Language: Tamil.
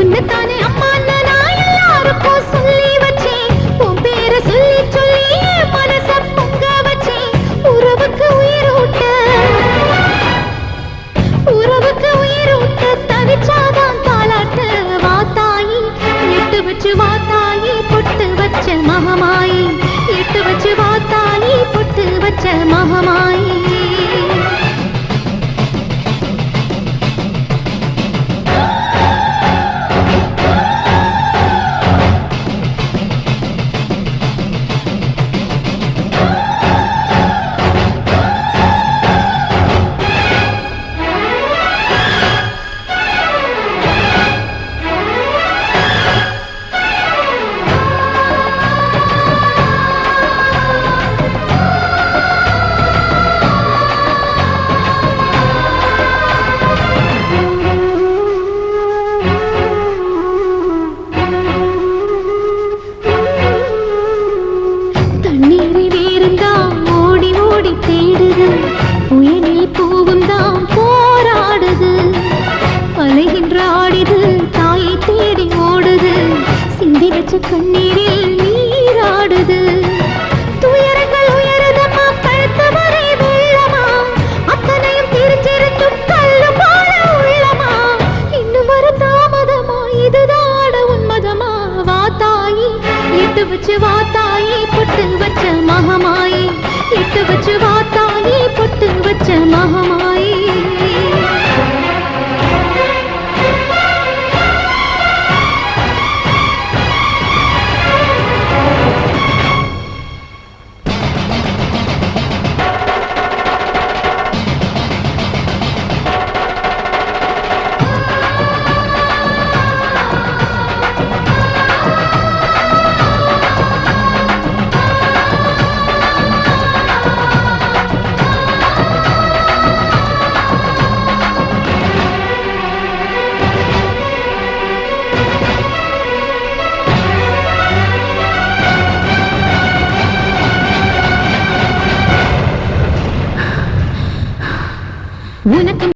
உன்னைத்தானே அம்மான்னு நான் எல்லாருக்கும் சொல்லி வச்சேன். உன் பேரை சொல்லி சொல்லி மனச பொங்க வச்சேன். உறவுக்கு உயிரூட்ட உறவுக்கு உயிரூட்ட தவிச்சாதான் தாளாட்டு வாத்தாயி. எட்டு வச்சு வாத்தாயி பொட்டு வச்ச மகமாயி. எட்டு வச்சு வாத்தாயி பொட்டு வச்ச மகமாயி. எட்டு வச்சு வா தாயி புட்டு வச்ச மகமாயி உனக்கு